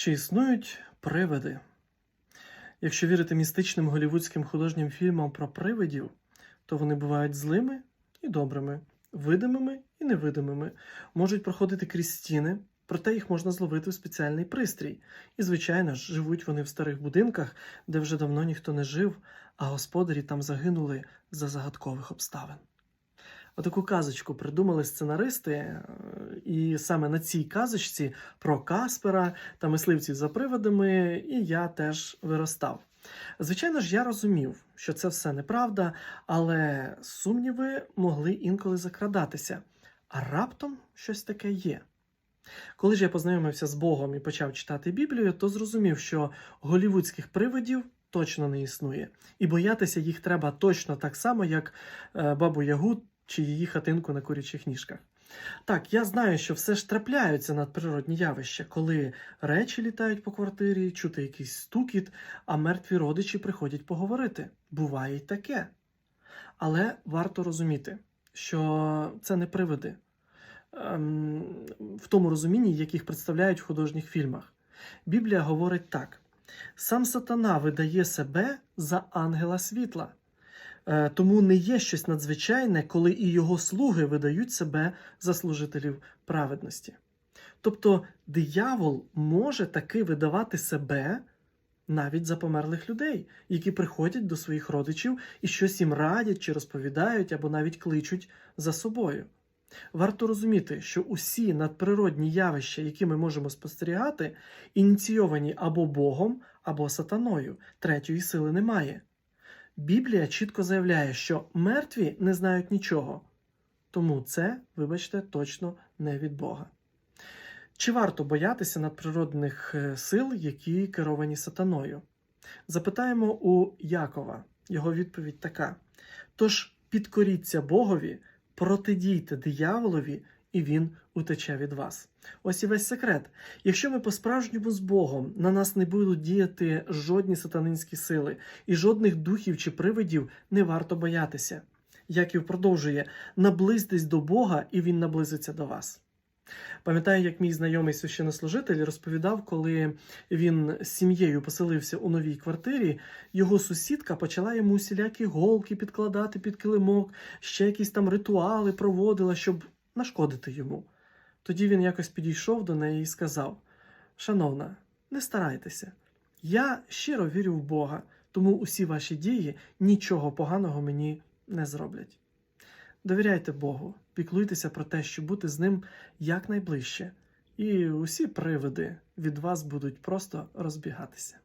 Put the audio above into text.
Чи існують привиди? Якщо вірити містичним голівудським художнім фільмам про привидів, то вони бувають злими і добрими, видимими і невидимими, можуть проходити крізь стіни, проте їх можна зловити в спеціальний пристрій. І, звичайно ж, живуть вони в старих будинках, де вже давно ніхто не жив, а господарі там загинули за загадкових обставин. Отаку казочку придумали сценаристи, і саме на цій казочці про Каспера та мисливців за привидами і я теж виростав. Звичайно ж, я розумів, що це все неправда, але сумніви могли інколи закрадатися, а раптом щось таке є. Коли ж я познайомився з Богом і почав читати Біблію, то зрозумів, що голівудських привидів точно не існує, і боятися їх треба точно так само, як е, бабу Ягу чи її хатинку на курячих ніжках. Так, я знаю, що все ж трапляються надприродні явища, коли речі літають по квартирі, чути якийсь стукіт, а мертві родичі приходять поговорити. Буває й таке. Але варто розуміти, що це не привиди ем, в тому розумінні, яких представляють в художніх фільмах. Біблія говорить так: сам сатана видає себе за ангела світла. Е, Тому не є щось надзвичайне, коли і його слуги видають себе за служителів праведності. Тобто диявол може таки видавати себе навіть за померлих людей, які приходять до своїх родичів і щось їм радять чи розповідають, або навіть кличуть за собою. Варто розуміти, що усі надприродні явища, які ми можемо спостерігати, ініційовані або Богом, або сатаною, третьої сили немає. Біблія чітко заявляє, що мертві не знають нічого. Тому це, вибачте, точно не від Бога. Чи варто боятися надприродних е, сил, які керовані сатаною? Запитаємо у Якова. Його відповідь така: тож підкоріться Богові, протидійте дияволові, і він утече від вас. Ось і весь секрет. Якщо ми по-справжньому з Богом на нас не будуть діяти жодні сатанинські сили, і жодних духів чи привидів не варто боятися. Яків продовжує: наблизьтесь до Бога, і Він наблизиться до вас. Пам'ятаю, як мій знайомий священнослужитель розповідав, коли він з сім'єю поселився у новій квартирі, його сусідка почала йому усілякі голки підкладати під килимок, ще якісь там ритуали проводила, щоб нашкодити йому. Тоді він якось підійшов до неї і сказав: Шановна, не старайтеся, я щиро вірю в Бога, тому усі ваші дії нічого поганого мені не зроблять. Довіряйте Богу, піклуйтеся про те, щоб бути з ним якнайближче, і усі привиди від вас будуть просто розбігатися.